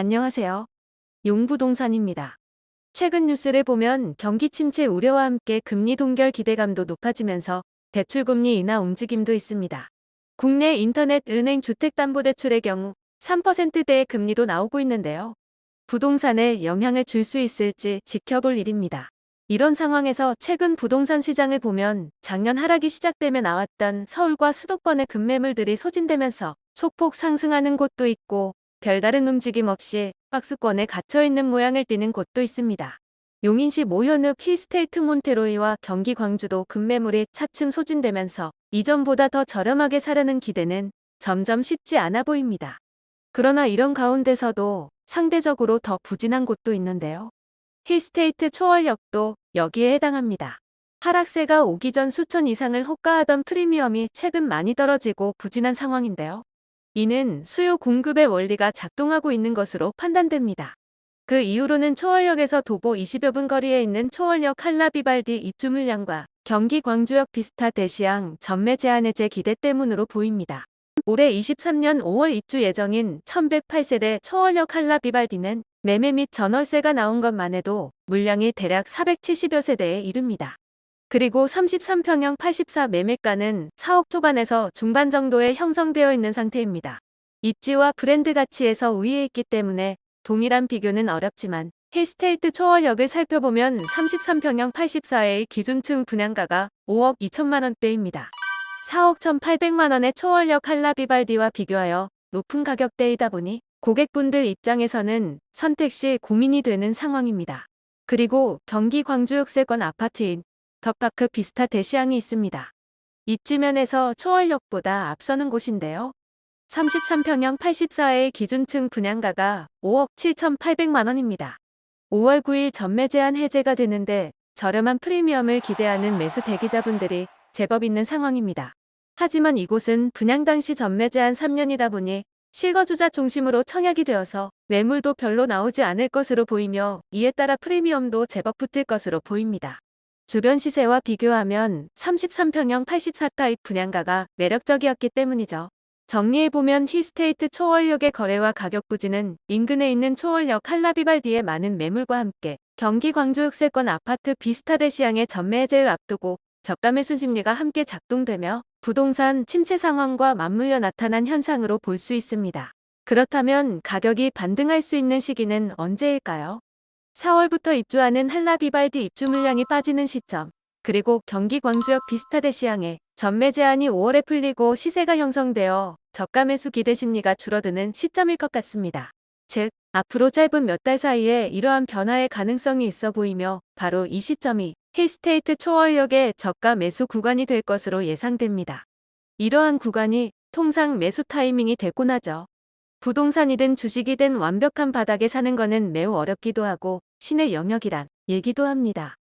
안녕하세요. 용부동산입니다. 최근 뉴스를 보면 경기 침체 우려와 함께 금리 동결 기대감도 높아지면서 대출금리 인하 움직임도 있습니다. 국내 인터넷 은행 주택담보대출의 경우 3%대의 금리도 나오고 있는데요. 부동산에 영향을 줄 수 있을지 지켜볼 일입니다. 이런 상황에서 최근 부동산 시장을 보면 작년 하락이 시작되며 나왔던 서울과 수도권의 급매물들이 소진되면서 소폭 상승하는 곳도 있고 별다른 움직임 없이 박스권에 갇혀있는 모양을 띠는 곳도 있습니다. 용인시 모현읍 힐스테이트 몬테로이와 경기 광주도 급매물이 차츰 소진되면서 이전보다 더 저렴하게 사려는 기대는 점점 쉽지 않아 보입니다. 그러나 이런 가운데서도 상대적으로 더 부진한 곳도 있는데요. 힐스테이트 초월역도 여기에 해당합니다. 하락세가 오기 전 수천 이상을 호가하던 프리미엄이 최근 많이 떨어지고 부진한 상황인데요. 이는 수요 공급의 원리가 작동하고 있는 것으로 판단됩니다. 그 이후로는 초월역에서 도보 20여 분 거리에 있는 초월역 한라비발디 입주 물량과 경기 광주역 비스타 대시양 전매 제한 해제 기대 때문으로 보입니다. 올해 23년 5월 입주 예정인 1108세대 초월역 한라비발디는 매매 및 전월세가 나온 것만 해도 물량이 대략 470여 세대에 이릅니다. 그리고 33평형 84 매매가는 4억 초반에서 중반 정도에 형성되어 있는 상태입니다. 입지와 브랜드 가치에서 우위에 있기 때문에 동일한 비교는 어렵지만 힐스테이트 초월역을 살펴보면 33평형 84의 기준층 분양가가 5억 2천만 원대입니다. 4억 1,800만 원의 초월역 한라비발디와 비교하여 높은 가격대이다 보니 고객분들 입장에서는 선택 시 고민이 되는 상황입니다. 그리고 경기 광주역세권 아파트인 덕파크 비스타 대시양이 있습니다. 입지면에서 초월역보다 앞서는 곳인데요. 33평형 84의 기준층 분양가가 5억 7,800만 원입니다. 5월 9일 전매 제한 해제가 되는데 저렴한 프리미엄을 기대하는 매수 대기자분들이 제법 있는 상황입니다. 하지만 이곳은 분양 당시 전매 제한 3년이다 보니 실거주자 중심으로 청약이 되어서 매물도 별로 나오지 않을 것으로 보이며 이에 따라 프리미엄도 제법 붙을 것으로 보입니다. 주변 시세와 비교하면 33평형 84타입 분양가가 매력적이었기 때문이죠. 정리해보면 힐스테이트 초월역의 거래와 가격 부진은 인근에 있는 초월역 한라비발디의 많은 매물과 함께 경기 광주 흑세권 아파트 비스타대 시향의 전매 해제를 앞두고 저가 매수 심리가 함께 작동되며 부동산 침체 상황과 맞물려 나타난 현상으로 볼 수 있습니다. 그렇다면 가격이 반등할 수 있는 시기는 언제일까요? 4월부터 입주하는 한라비발디 입주 물량이 빠지는 시점, 그리고 경기 광주역 비스타대 시향에 전매 제한이 5월에 풀리고 시세가 형성되어 저가 매수 기대 심리가 줄어드는 시점일 것 같습니다. 즉, 앞으로 짧은 몇 달 사이에 이러한 변화의 가능성이 있어 보이며 바로 이 시점이 힐스테이트 초월역의 저가 매수 구간이 될 것으로 예상됩니다. 이러한 구간이 통상 매수 타이밍이 되곤 하죠. 부동산이든 주식이든 완벽한 바닥에 사는 거는 매우 어렵기도 하고 신의 영역이란 얘기도 합니다.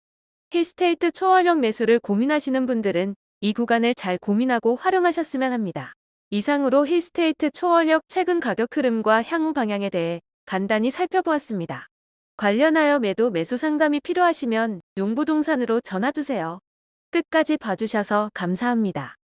힐스테이트 초월역 매수를 고민하시는 분들은 이 구간을 잘 고민하고 활용하셨으면 합니다. 이상으로 힐스테이트 초월역 최근 가격 흐름과 향후 방향에 대해 간단히 살펴보았습니다. 관련하여 매도 매수 상담이 필요하시면 용부동산으로 전화주세요. 끝까지 봐주셔서 감사합니다.